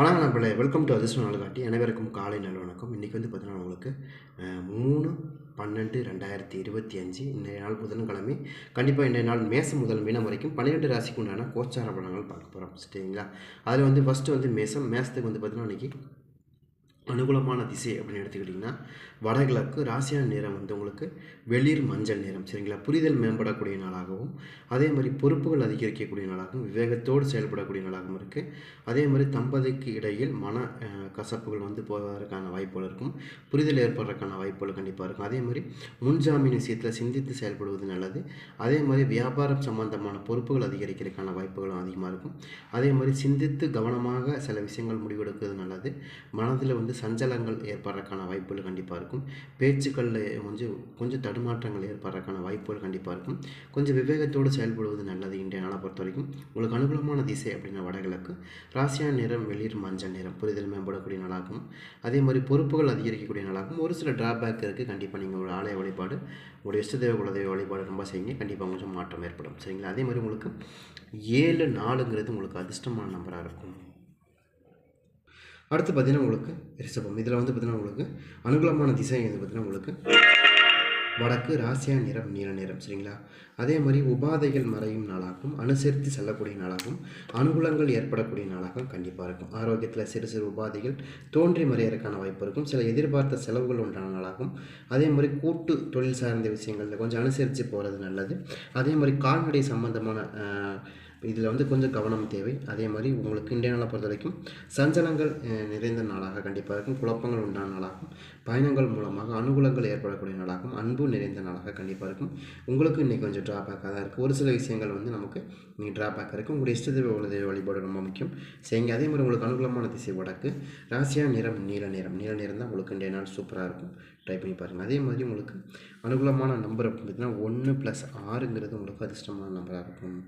வணக்கம் நண்பர்களே. Welcome to அதிர்ஷ்டம் நாள்காட்டி அனைவருக்கும் காலை நல் வணக்கம் இன்றைக்கி வந்து பார்த்தீங்கன்னா உங்களுக்கு மூணு பன்னெண்டு ரெண்டாயிரத்தி இருபத்தி அஞ்சு இன்றைய நாள் புதன்கிழமை. கண்டிப்பாக இன்றைய நாள் மேசம் முதல் மீனம் வரைக்கும் பன்னிரெண்டு ராசிக்கு உண்டான கோச்சார பலன்கள் பார்க்க போகிறோம் சரிங்களா? அதில் வந்து ஃபஸ்ட்டு வந்து மேசம். மேசத்துக்கு வந்து பார்த்தீங்கன்னா இன்றைக்கி அனுகூலமான திசை அப்படின்னு எடுத்துக்கிட்டிங்கன்னா வடகிழக்கு ராசியான நிறம் வந்து உங்களுக்கு வெளிர் மஞ்சள் நிறம் சரிங்களா? புரிதல் மேம்படக்கூடிய நாளாகவும் அதே மாதிரி பொறுப்புகள் அதிகரிக்கக்கூடிய நாளாகவும் விவேகத்தோடு செயல்படக்கூடிய நாளாகவும் இருக்குது அதே மாதிரி தம்பதிக்கு இடையில் மன கசப்புகள் வந்து போவதற்கான வாய்ப்புகள் இருக்கும். புரிதல் ஏற்படுறதுக்கான வாய்ப்புகள் கண்டிப்பாக இருக்கும். அதே மாதிரி முன்ஜாமீன் விஷயத்தில் சிந்தித்து செயல்படுவது நல்லது. அதே மாதிரி வியாபாரம் சம்பந்தமான பொறுப்புகள் அதிகரிக்கிறதுக்கான வாய்ப்புகளும் அதிகமாக இருக்கும். அதே மாதிரி சிந்தித்து கவனமாக சில விஷயங்கள் முடிவெடுக்கிறது நல்லது. மனதில் வந்து சஞ்சலங்கள் ஏற்படுறதுக்கான வாய்ப்புகள் கண்டிப்பாக இருக்கும். பேச்சுக்களில் கொஞ்சம் கொஞ்சம் தடுமாற்றங்கள் ஏற்படுறதுக்கான வாய்ப்புகள் கண்டிப்பாக இருக்கும். கொஞ்சம் விவேகத்தோடு செயல்படுவது நல்லது இன்றைய நாளை பொறுத்த வரைக்கும். உங்களுக்கு அனுகூலமான திசை அப்படின்னா வடகிழக்கு ராசியான நிறம் வெளிர் மஞ்சள் நிறம் புரிதல் மேம்படக்கூடிய நாளாகும் அதே மாதிரி பொறுப்புகள் அதிகரிக்கக்கூடிய நாளாகும் ஒரு சில டிராபேக் இருக்குது கண்டிப்பாக நீங்கள் ஒரு ஆலய வழிபாடு உங்களுடைய இஷ்டதேவ குலதெய்வ வழிபாடு ரொம்ப செய்யுங்க. கண்டிப்பாக கொஞ்சம் மாற்றம் ஏற்படும். சரிங்களா? அதே மாதிரி உங்களுக்கு ஏழு நாலுங்கிறது உங்களுக்கு அதிர்ஷ்டமான நம்பராக இருக்கும். அடுத்து பார்த்தீங்கன்னா உங்களுக்கு ரிஷபம். இதில் வந்து பார்த்தீங்கன்னா உங்களுக்கு அனுகூலமான திசை வந்து பார்த்தீங்கன்னா உங்களுக்கு வடக்கு ராசியா நிறம் நீல நிறம் சரிங்களா? அதே மாதிரி உபாதைகள் மறையும் நாளாகவும் அனுசரித்து செல்லக்கூடிய நாளாகவும் அனுகூலங்கள் ஏற்படக்கூடிய நாளாகவும் கண்டிப்பாக இருக்கும். ஆரோக்கியத்தில் சிறு சிறு உபாதைகள் தோன்றி மறையறக்கான வாய்ப்பு இருக்கும். சில எதிர்பார்த்த செலவுகள் உண்டான நாளாகும் அதே மாதிரி கூட்டு தொழில் சார்ந்த விஷயங்களில் கொஞ்சம் அனுசரித்து போகிறது நல்லது. அதே மாதிரி கால்நடை சம்பந்தமான இதில் வந்து கொஞ்சம் கவனம் தேவை. அதே மாதிரி உங்களுக்கு இன்றைய நாளை பொறுத்த வரைக்கும் சஞ்சலங்கள் நிறைந்த நாளாக கண்டிப்பாக இருக்கும். குழப்பங்கள் உண்டான நாளாகும். பயணங்கள் மூலமாக அனுகூலங்கள் ஏற்படக்கூடிய நாளாகும். அன்பு நிறைந்த நாளாக கண்டிப்பாக இருக்கும். உங்களுக்கு இன்றைக்கி கொஞ்சம் ட்ராபேக்காக தான் இருக்குது ஒரு சில விஷயங்கள் வந்து நமக்கு நீங்கள் ட்ராபேக்காக இருக்குது உங்களுடைய இஷ்டதெய்வ குலதெய்வ வழிபாடு ரொம்ப முக்கியம். செய்யுங்க அதே மாதிரி உங்களுக்கு அனுகூலமான திசை வடக்கு. ராசியா நிறம் நீல நிறம். நீல நிறம் தான் உங்களுக்கு இன்றைய நாள் சூப்பராக இருக்கும். ட்ரை பண்ணி பாருங்கள் அதே மாதிரி உங்களுக்கு அனுகூலமான நம்பர் அப்படின்னு பார்த்தீங்கன்னா ஒன்று ப்ளஸ் ஆறுங்கிறது உங்களுக்கு அதிர்ஷ்டமான நம்பராக இருக்கும்.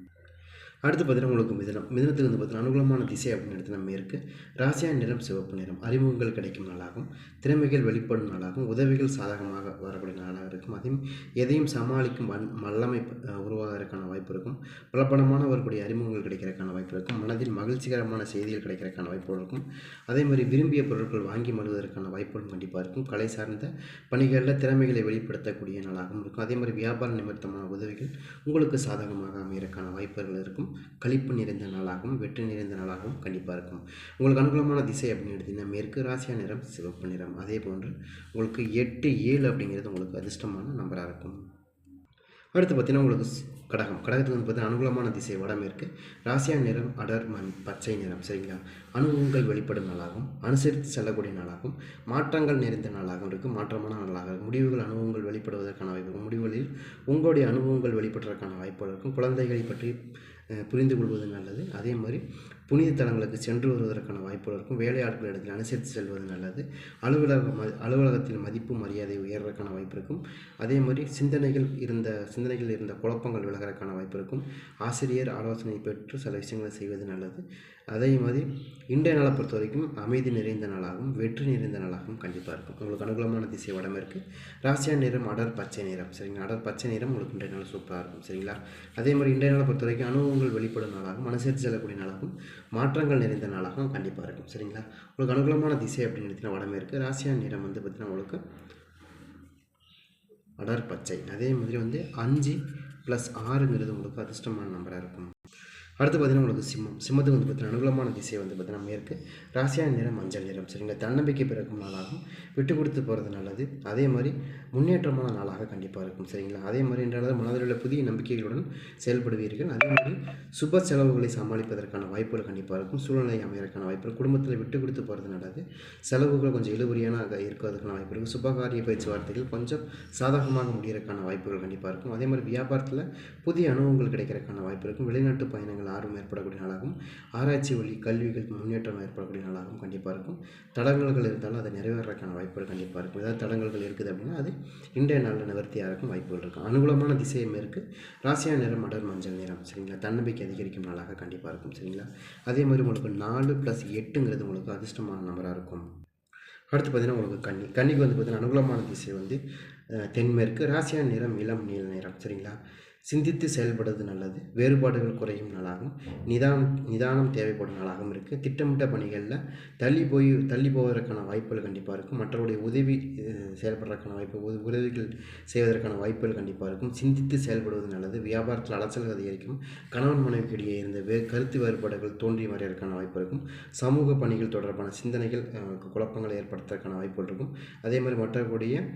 அடுத்து பார்த்தீங்கன்னா உங்களுக்கு மிதனம். மிதனத்துக்கு வந்து பார்த்தீங்கன்னா அனுகூலமான திசை அப்படின்னு எடுத்து நம்ம இருக்குது ராசியா நிறம் சிவப்பு நிறம். அறிமுகங்கள் கிடைக்கும் நாளாகும். திறமைகள் வெளிப்படும் நாளாகும். உதவிகள் சாதகமாக வரக்கூடிய நாளாக இருக்கும். அதையும் எதையும் சமாளிக்கும் வன் வல்லமை உருவாகிறதுக்கான வாய்ப்பு இருக்கும். பலப்படமான வரக்கூடிய அறிமுகங்கள் கிடைக்கிறதுக்கான வாய்ப்பு இருக்கும். மனதில் மகிழ்ச்சிகரமான செய்திகள் கிடைக்கிறதுக்கான வாய்ப்பு இருக்கும். அதே மாதிரி விரும்பிய பொருட்கள் வாங்கி மழுவதற்கான வாய்ப்புகளும் கண்டிப்பாக இருக்கும். கலை சார்ந்த பணிகளில் திறமைகளை வெளிப்படுத்தக்கூடிய நாளாகவும் இருக்கும். அதே மாதிரி வியாபார நிமித்தமான உதவிகள் உங்களுக்கு சாதகமாக அமையறதுக்கான வாய்ப்புகள் இருக்கும். கழிப்பு நிறைந்த நாளாகவும் வெற்றி நிறைந்த நாளாகவும் கண்டிப்பாக இருக்கும். உங்களுக்கு அனுகூலமான திசை அப்படின்னு எடுத்திங்கன்னா மேற்கு ராசியா நிறம் சிவப்பு நிறம். அதே போன்று உங்களுக்கு எட்டு ஏழு அப்படிங்கிறது உங்களுக்கு அதிர்ஷ்டமான நம்பராக இருக்கும். அடுத்து பார்த்தீங்கன்னா உங்களுக்கு கடகம். கடகத்துக்கு வந்து பார்த்தீங்கன்னா அனுகூலமான திசை வடமேற்கு ராசியா நிறம் அடர் மண் பச்சை நிறம் சரிங்களா? அனுபவங்கள் வெளிப்படும் நாளாகும். அனுசரித்து செல்லக்கூடிய நாளாகும். மாற்றங்கள் நிறைந்த நாளாகவும் இருக்கும் மாற்றமான நாளாக இருக்கும் முடிவுகள் அனுபவங்கள் வெளிப்படுவதற்கான வாய்ப்பு இருக்கும் முடிவுகளில் உங்களுடைய அனுபவங்கள் வெளிப்படுவதற்கான வாய்ப்புகள் இருக்கும். குழந்தைகளை பற்றி புரிந்து கொள்வது நல்லது. அதே மாதிரி புனித தலங்களுக்கு சென்று வருவதற்கான வாய்ப்புகள் இருக்கும். வேலையாட்கள் இடத்தில் அனுசரித்து செல்வது நல்லது. அலுவலக ம அலுவலகத்தில் மதிப்பு மரியாதை உயர்வதற்கான வாய்ப்பு இருக்கும். அதே மாதிரி சிந்தனைகள் இருந்த சிந்தனைகள் இருந்த குழப்பங்கள் ஆகிறதுக்கான வாய்ப்பு இருக்கும் ஆசிரியர் ஆலோசனை பெற்று சில விஷயங்களை செய்வது நல்லது. அதே மாதிரி இன்றைய நாளை பொறுத்த வரைக்கும் அமைதி நிறைந்த நாளாகவும் வெற்றி நிறைந்த நாளாகவும் கண்டிப்பாக இருக்கும். உங்களுக்கு அனுகூலமான திசை வடமேற்கு ராசியா நிறம் அடர் பச்சை நிறம் சரிங்களா? அடர் பச்சை நிறம் உங்களுக்கு இன்றைய நாள் சூப்பராக இருக்கும். சரிங்களா? அதே மாதிரி இன்றைய நாளை பொறுத்த வரைக்கும் அனுபவங்கள் வெளிப்படும் நாளாகவும் மனசேர்த்து செல்லக்கூடிய நாளாகவும் மாற்றங்கள் நிறைந்த நாளாகவும் கண்டிப்பாக இருக்கும். சரிங்களா? உங்களுக்கு அனுகூலமான திசை அப்படின்னு எடுத்தீங்கன்னா இருக்குது ராசியா நிறம் வந்து பார்த்தீங்கன்னா உங்களுக்கு அடர் பச்சை. அதே மாதிரி வந்து அஞ்சு ப்ளஸ் ஆறுங்கிறது உங்களுக்கு அதிர்ஷ்டமான நம்பராக இருக்கும். அடுத்து பார்த்தீங்கன்னா உங்களுக்கு சிம்மம். சிம்மத்துக்கு வந்து பார்த்தீங்கன்னா அனுகூலமான திசை வந்து பார்த்தீங்கன்னா மேற்கு. ராசியான நிறம் மஞ்சள் நிறம். சரிங்களா தன்னம்பிக்கை பிறக்கும் நாளாகும். விட்டு கொடுத்து போகிறது நல்லது. அதே மாதிரி முன்னேற்றமான நாளாக கண்டிப்பாக இருக்கும். சரிங்களா? அதே மாதிரி இன்றைய மனதில் உள்ள புதிய நம்பிக்கைகளுடன் செயல்படுவீர்கள். அதே மாதிரி சுப செலவுகளை சமாளிப்பதற்கான வாய்ப்புகள் கண்டிப்பாக இருக்கும். சூழ்நிலை அமையறதுக்கான வாய்ப்புகள். குடும்பத்தில் விட்டு கொடுத்து போகிறது நல்லது. செலவுகள் கொஞ்சம் இழுபறியான இருக்கிறதுக்கான வாய்ப்பு இருக்கும் சுபகாரிய பேச்சுவார்த்தைகள் கொஞ்சம் சாதகமாக முடியறதுக்கான வாய்ப்புகள் கண்டிப்பாக இருக்கும். அதே மாதிரி வியாபாரத்தில் புதிய அனுபவங்கள் கிடைக்கிறதுக்கான வாய்ப்பு இருக்கும். வெளிநாட்டு பயணங்கள் ஆர்வம் ஏற்படக்கூடிய நாளாகவும் ஆராய்ச்சி வழி கல்விகள் முன்னேற்றம் ஏற்படக்கூடிய நாளாகவும் கண்டிப்பாக இருக்கும். தடங்கல்கள் இருந்தாலும் அதை நிறைவேறதுக்கான வாய்ப்புகள் கண்டிப்பாக இருக்கும். ஏதாவது தடங்கல்கள் இருக்குது அப்படின்னா அது இன்றைய நாளில் நிவர்த்தியாக இருக்கும் வாய்ப்புகள் இருக்கும். அனுகூலமான திசையும் இருக்குது ராசியா நிறம் மடர் மஞ்சள் நிறம் சரிங்களா? தன்னம்பிக்கை அதிகரிக்கும் நாளாக கண்டிப்பாக இருக்கும் சரிங்களா? அதே மாதிரி உங்களுக்கு நாலு ப்ளஸ் எட்டுங்கிறது உங்களுக்கு அதிர்ஷ்டமான நம்பராக இருக்கும். அடுத்து பார்த்தீங்கன்னா உங்களுக்கு கன்னி கன்னிக்கு வந்து பார்த்தீங்கன்னா அனுகூலமான திசை வந்து தென்மேற்கு ராசியான நிறம் இளம் நீல நிறம் சரிங்களா? சிந்தித்து செயல்படுவது நல்லது வேறுபாடுகள் குறையும் நாளாகும் நிதானம் நிதானம் தேவைப்படும் நாளாகவும் இருக்குது திட்டமிட்ட பணிகளில் தள்ளி போய் தள்ளி போவதற்கான வாய்ப்புகள் கண்டிப்பாக இருக்கும். மற்றவருடைய உதவி செயல்படுறதுக்கான வாய்ப்பு உத- உதவிகள் செய்வதற்கான வாய்ப்புகள் கண்டிப்பாக இருக்கும். சிந்தித்து செயல்படுவது நல்லது. வியாபாரத்தில் அலைச்சல்கள் அதிகரிக்கும். கணவன் மனைவிக்கு இடையே இருந்த வே கருத்து வேறுபாடுகள் தோன்றி வரையறதுக்கான வாய்ப்பு இருக்கும். சமூக பணிகள் தொடர்பான சிந்தனைகள் குழப்பங்களை ஏற்படுத்துறதுக்கான வாய்ப்புகள் இருக்கும். அதே மாதிரி மற்றக்கூடிய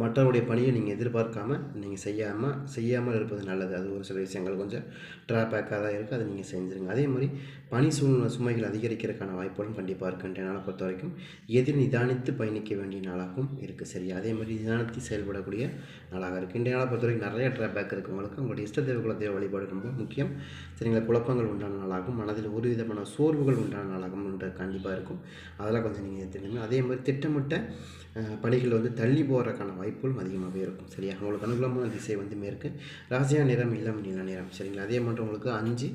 மற்றவருடைய பணியை நீங்கள் எதிர்பார்க்காம நீங்கள் செய்யாமல் செய்யாமல் இருப்பது நல்லது. அது ஒரு சில விஷயங்கள் கொஞ்சம் ட்ராபேக்காக தான் இருக்குது அதை நீங்கள் செஞ்சுருங்க. அதே மாதிரி பணி சூழ்நிலை சுமைகள் அதிகரிக்கிறதுக்கான வாய்ப்புகளும் கண்டிப்பாக இருக்குது இன்றைய நாளை பொறுத்த வரைக்கும் எதிர் நிதானித்து பயணிக்க வேண்டிய நாளாகவும் இருக்குது சரியா? அதே மாதிரி நிதானித்து செயல்படக்கூடிய நாளாக இருக்குது இன்றைய நாளை பொறுத்த வரைக்கும் நிறைய ட்ராபேக் இருக்குது உங்களுக்கு. உங்களுடைய இஷ்ட தேவ குல வழிபாடு ரொம்ப முக்கியம். சரிங்களா குழப்பங்கள் உண்டான நாளாகும் மனதில் ஒரு விதமான சோர்வுகள் உண்டான நாளாகும் கண்டிப்பாக இருக்கும். அதெல்லாம் கொஞ்சம் நீங்கள் தெரிஞ்சுங்க அதே மாதிரி திட்டமிட்ட பணிகள் வந்து தள்ளி போகிறக்கான போகிறதுக்கான வாய்ப்புகளும் அதிகமாகவே இருக்கும். சரியா? உங்களுக்கு அனுகூலமான திசை வந்து மேற்கு. ராசியா நிறம் இளம் நீல நிறம். சரிங்களா? அதே மாதிரி உங்களுக்கு அஞ்சு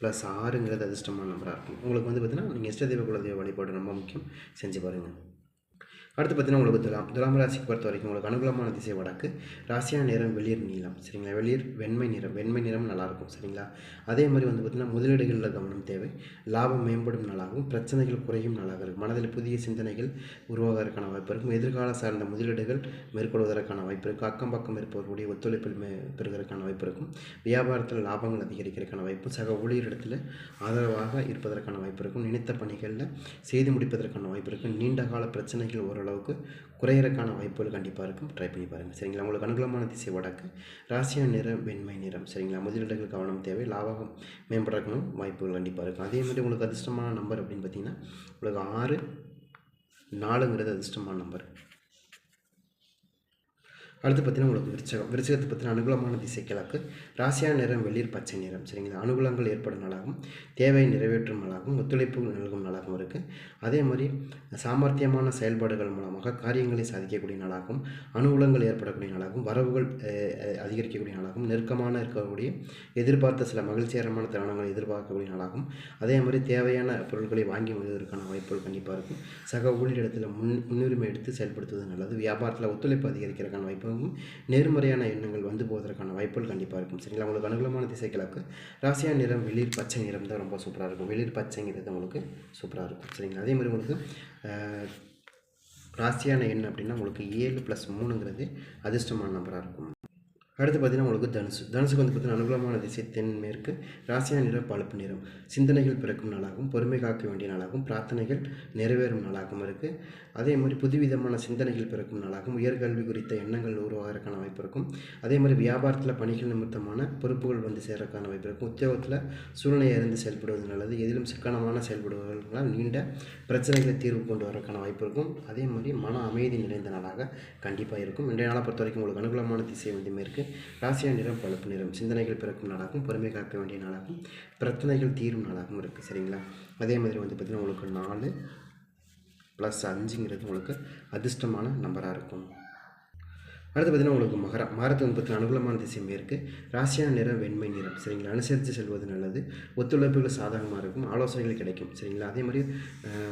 ப்ளஸ் ஆறுங்கிறது அதிர்ஷ்டமான நம்பராக இருக்கும். உங்களுக்கு வந்து பார்த்தீங்கன்னா நீங்கள் இஷ்டதெய்வ குலதெய்வ வழிபாடு ரொம்ப முக்கியம். செஞ்சு பாருங்கள் அடுத்து பார்த்தீங்கன்னா உங்களுக்கு துலாம் துலாம் ராசிக்கு பொறுத்த வரைக்கும் உங்களுக்கு அனுகூலமான திசை வடக்கு ராசியான நிறம் வெளிர் நீளம் சரிங்களா? வெளிர் வெண்மை நிறம் வெண்மை நிறம் நல்லாயிருக்கும் சரிங்களா? அதே மாதிரி வந்து பார்த்திங்கன்னா முதலீடுகளில் கவனம் தேவை லாபம் மேம்படும் நாளாகவும் பிரச்சனைகள் குறையும் நாளாக இருக்கும். மனதில் புதிய சிந்தனைகள் உருவாகிறதுக்கான வாய்ப்பு இருக்கும். எதிர்கால சார்ந்த முதலீடுகள் மேற்கொள்வதற்கான வாய்ப்பு இருக்கும். அக்கம் பக்கம் இருப்பவர்களுடைய ஒத்துழைப்பில் மே பெறுவதற்கான வாய்ப்பு இருக்கும். வியாபாரத்தில் லாபங்கள் அதிகரிக்கிறதுக்கான வாய்ப்பு சக ஊழியரிடத்தில் ஆதரவாக இருப்பதற்கான வாய்ப்பு இருக்கும். நினைத்த பணிகளில் செய்து முடிப்பதற்கான வாய்ப்பு இருக்கும். நீண்ட கால பிரச்சனைகள் ஓரளவுக்கு குறையிறக்கான வாய்ப்புகள் கண்டிப்பாக இருக்கும். ட்ரை பண்ணி பாருங்கள் சரிங்களா? உங்களுக்கு அனுகூலமான திசை வடக்கு ராசியா நிறம் வெண்மை நிறம். சரிங்களா? முதலீடுகள் கவனம் தேவை. லாபகம் மேம்படக்கணும் வாய்ப்புகள் கண்டிப்பாக இருக்கும். அதே மாதிரி உங்களுக்கு அதிர்ஷ்டமான நம்பர் அப்படின்னு பார்த்தீங்கன்னா உங்களுக்கு ஆறு நாலுங்கிறது அதிர்ஷ்டமான நம்பர் அடுத்து பார்த்தீங்கன்னா உங்களுக்கு விருச்சகம் விருச்சகத்தை பற்றின அனுகூலமான திசை கிழக்கு. ராசியான நிறம் வெளிர் பச்சை நிறம். சரிங்களா? அனுகூலங்கள் ஏற்படும் நாளாகவும் தேவையை நிறைவேற்றும் நாளாகவும் ஒத்துழைப்பு நல்கும் நாளாகவும் இருக்குது அதே மாதிரி சாமர்த்தியமான செயல்பாடுகள் மூலமாக காரியங்களை சாதிக்கக்கூடிய நாளாகவும் அனுகூலங்கள் ஏற்படக்கூடிய நாளாகவும் வரவுகள் அதிகரிக்கக்கூடிய நாளாகவும் நெருக்கமான இருக்கக்கூடிய எதிர்பார்த்த சில மகிழ்ச்சிகரமான தருணங்களை எதிர்பார்க்கக்கூடிய நாளாகவும் அதே மாதிரி தேவையான பொருட்களை வாங்கி வருவதற்கான வாய்ப்புகள் கண்டிப்பாக இருக்கும். சக ஊழியரிடத்தில் முன் முன்னுரிமை எடுத்து செயல்படுத்துவது நல்லது. வியாபாரத்தில் ஒத்துழைப்பு அதிகரிக்கிறதுக்கான வாய்ப்பும் நேர்மறையான எண்ணங்கள் வந்து போவதற்கான வாய்ப்புகள் கண்டிப்பாக இருக்கும். சரிங்களா? உங்களுக்கு அனுகூலமான திசை கிழக்கு. ராசியா நிறம் வெளிர் பச்சை நிறம் தான் ரொம்ப சூப்பராக இருக்கும். வெளிர் பச்சைங்கிறது உங்களுக்கு சூப்பராக இருக்கும். சரிங்களா? அதே மாதிரி உங்களுக்கு ராசியான எண் அப்படின்னா உங்களுக்கு ஏழு ப்ளஸ் மூணுங்கிறது அதிர்ஷ்டமான நம்பராக இருக்கும். அடுத்து பார்த்தீங்கன்னா உங்களுக்கு தனுசு. தனுசுக்கு வந்து பார்த்தீங்கன்னா அனுகூலமான திசை தென்மேற்கு ராசியான நிறம் பழுப்பு நிறம். சிந்தனைகள் பிறக்கும் நாளாகவும் பொறுமை காக்க வேண்டிய நாளாகவும் பிரார்த்தனைகள் நிறைவேறும் நாளாகவும் இருக்குது அதே மாதிரி புதுவிதமான சிந்தனைகள் பிறக்கும் நாளாகவும் உயர்கல்வி குறித்த எண்ணங்கள் உருவாகிறதுக்கான வாய்ப்பு இருக்கும். அதே மாதிரி வியாபாரத்தில் பணிகள் நிமித்தமான பொறுப்புகள் வந்து சேர்றதுக்கான வாய்ப்பு இருக்கும். உத்தியோகத்தில் சூழ்நிலை அறிந்து செயல்படுவது நல்லது. எதிலும் சிக்கனமான செயல்படுவதால் நீண்ட பிரச்சனைகளை தீர்வு கொண்டு வரதுக்கான வாய்ப்பு இருக்கும். அதே மாதிரி மன அமைதி நிறைந்த நாளாக கண்டிப்பாக இருக்கும். இன்றைய நாளை பொறுத்த வரைக்கும் உங்களுக்கு அனுகூலமான திசை வந்து மேற்கு. ராசியா நிறம் பழுப்பு நிறம். சிந்தனைகள் பிறக்கும் நாளாகவும் பொறுமை காக்க வேண்டிய நாளாகவும் பிரச்சனைகள் தீரும் நாளாகவும் இருக்குது சரிங்களா? அதே மாதிரி வந்து பார்த்திங்கன்னா உங்களுக்கு நாலு ப்ளஸ் அஞ்சுங்கிறது உங்களுக்கு அதிர்ஷ்டமான நம்பராக இருக்கும். அடுத்து பார்த்தீங்கன்னா உங்களுக்கு மகரம். மகரத்து வந்து பார்த்தீங்கன்னா அனுகூலமான திசை மேற்கு. ராசியான நிறம் வெண்மை நிறம். சரிங்களா? அனுசரித்து செல்வது நல்லது. ஒத்துழைப்புகள் சாதகமாக இருக்கும். ஆலோசனைகள் கிடைக்கும். சரிங்களா? அதே மாதிரி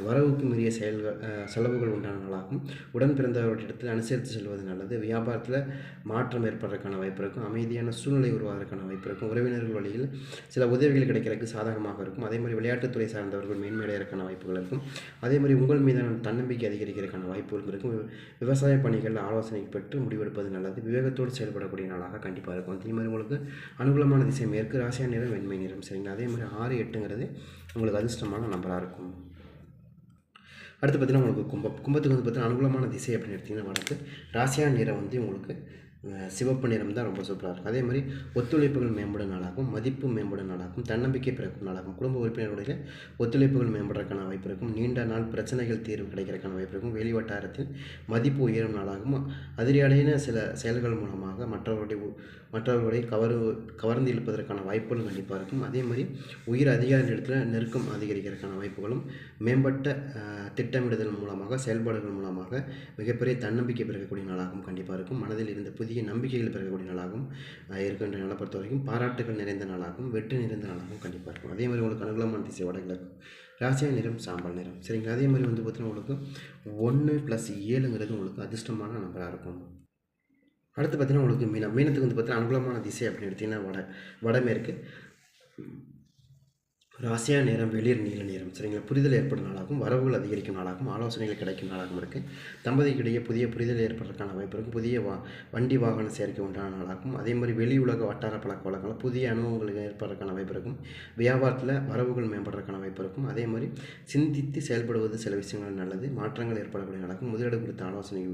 வரவுக்கு மீறிய செயல்கள் செலவுகள் உண்டான நாளாகும். உடன் பிறந்தவர்களிடத்தில் அனுசரித்து செல்வது நல்லது. வியாபாரத்தில் மாற்றம் ஏற்படுறதுக்கான வாய்ப்பு இருக்கும். அமைதியான சூழ்நிலை உருவாகிறதுக்கான வாய்ப்பு இருக்கும். உறவினர்கள் வழியில் சில உதவிகள் கிடைக்கிறதுக்கு சாதகமாக இருக்கும். அதே மாதிரி விளையாட்டுத்துறை சார்ந்தவர்கள் மேன்மையடைறதுக்கான வாய்ப்புகள் இருக்கும். அதே மாதிரி உங்கள் மீதான தன்னம்பிக்கை அதிகரிக்கிறதுக்கான வாய்ப்புகள் இருக்கும். வி- விவசாய பணிகளில் ஆலோசனை பெற்று முடிவு எடுப்பது நல்லது. விவேகத்தோடு செயல்படக்கூடிய நாளாக கண்டிப்பாக இருக்கும். அதே மாதிரி உங்களுக்கு அனுகூலமான திசை மேற்கு ராசியா நிறம் வெண்மை நிறம். சரிங்களா? அதே மாதிரி ஆறு எட்டுங்கிறது உங்களுக்கு அதிர்ஷ்டமான நம்பராக இருக்கும். அடுத்து பார்த்தீங்கன்னா உங்களுக்கு கும்பம். கும்பத்துக்கு வந்து பார்த்தீங்கன்னா அனுகூலமான திசை அப்படின்னு எடுத்திங்கன்னா வடக்கு. ராசியான நிறம் வந்து உங்களுக்கு சிவப்பு நிறம் தான் ரொம்ப சூப்பராக இருக்கும். அதே மாதிரி ஒத்துழைப்புகள் மேம்படும் நாளாகும் மதிப்பு மேம்படும் நாளாகும் தன்னம்பிக்கை பிறக்கும் நாளாகும் குடும்ப உறுப்பினர்களுடைய ஒத்துழைப்புகள் மேம்படுறதுக்கான வாய்ப்பு இருக்கும். நீண்ட நாள் பிரச்சனைகள் தீர்வு கிடைக்கிறதுக்கான வாய்ப்பு இருக்கும். வெளி வட்டாரத்தில் மதிப்பு உயரும் நாளாகும் அதிரடியான சில செயல்கள் மூலமாக மற்றவர்களுடைய உ- மற்றவர்களை கவரு கவர்ந்து இழுப்பதற்கான வாய்ப்புகளும் கண்டிப்பாக இருக்கும். அதே மாதிரி உயிர் அதிகார இடத்துல நெருக்கம் அதிகரிக்கிறதுக்கான வாய்ப்புகளும் மேம்பட்ட திட்டமிடுதல் மூலமாக செயல்பாடுகள் மூலமாக மிகப்பெரிய தன்னம்பிக்கை பிறக்கக்கூடிய நாளாகவும் கண்டிப்பாக இருக்கும். மனதில் இருந்த புதிய நம்பிக்கைகள் பிறக்கக்கூடிய நாளாகவும் இருக்கின்ற நாளை பொறுத்த வரைக்கும் பாராட்டுகள் நிறைந்த நாளாகவும் வெற்றி நிறைந்த நாளாகவும் கண்டிப்பாக இருக்கும். அதே மாதிரி உங்களுக்கு அனுகூலமான திசை வடகிழக்கு ராசியா நிறம் சாம்பல் நிறம். சரிங்க அதே மாதிரி வந்து பார்த்தீங்கன்னா உங்களுக்கு ஒன்று ப்ளஸ் ஏழுங்கிறது உங்களுக்கு அதிர்ஷ்டமான நம்பராக இருக்கும். அடுத்து பார்த்தீங்கன்னா உங்களுக்கு மீனம் மீனத்துக்கு வந்து பார்த்தீங்கன்னா அனுகூலமான திசை அப்படின்னு எடுத்திங்கன்னா வட வடமேற்கு ராசியா நேரம் வெளிர் நீல நேரம். சரிங்களா? புரிதல் ஏற்படும் நாளாகவும் வரவுகள் அதிகரிக்கும் நாளாகவும் ஆலோசனைகள் கிடைக்கும் நாளாகவும் இருக்குது தம்பதிக்கிடையே புதிய புரிதல் ஏற்படுறதுக்கான வாய்ப்பு இருக்கும் புதிய வா வண்டி வாகன சேர்க்கை உண்டான நாளாகும். அதே மாதிரி வெளி உலக வட்டார பழக்க வழக்கங்கள் புதிய அனுபவங்கள் ஏற்படுறதுக்கான வாய்ப்பு இருக்கும் வியாபாரத்தில் வரவுகள் மேம்படுறதுக்கான வாய்ப்பு இருக்கும் அதே மாதிரி சிந்தித்து செயல்படுவது சில விஷயங்கள் நல்லது. மாற்றங்கள் ஏற்படக்கூடிய நடக்கும் முதலீடு குறித்த ஆலோசனை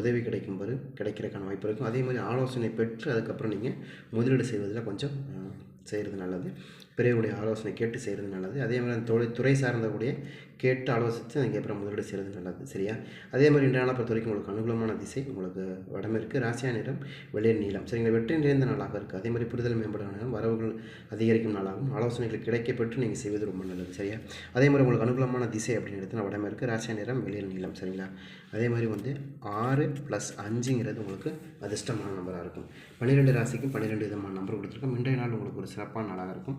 உதவி கிடைக்கும் போது கிடைக்கிறதுக்கான வாய்ப்பு இருக்கும் அதே மாதிரி ஆலோசனை பெற்று அதுக்கப்புறம் நீங்கள் முதலீடு செய்வதில் கொஞ்சம் செய்கிறது நல்லது. பெரியவருடைய ஆலோசனை கேட்டு செய்கிறது நல்லது. அதே மாதிரி அந்த தொழில் துறை சார்ந்தக்கூடிய கேட்டு ஆலோசித்து அதுக்கப்புறம் முதலீடு செய்கிறது நல்லது. சரியா? அதே மாதிரி இன்றைய நாளை பொறுத்த வரைக்கும் உங்களுக்கு அனுகூலமான திசை உங்களுக்கு வடமேற்கு ராசியா நிறம் வெளியே நீளம். சரிங்களா? வெற்றி நிறைந்த நாளாக இருக்குது அதே மாதிரி புரிதல் மேம்படும் வரவுகள் அதிகரிக்கும் நாளாகவும் ஆலோசனைகள் கிடைக்கப்பெற்று நீங்கள் செய்வது ரொம்ப நல்லது. சரியா? அதே மாதிரி உங்களுக்கு அனுகூலமான திசை அப்படின்னு எடுத்தா வடமேற்கு ராசியா நிறம் வெளிர் நீளம். சரிங்களா? அதே மாதிரி வந்து ஆறு ப்ளஸ் அஞ்சுங்கிறது உங்களுக்கு அதிர்ஷ்டமான நம்பராக இருக்கும். பன்னிரெண்டு ராசிக்கும் பன்னிரெண்டு விதமான நம்பர் கொடுத்துருக்கோம். இன்றைய நாள் உங்களுக்கு ஒரு சிறப்பான நாளாக இருக்கும்.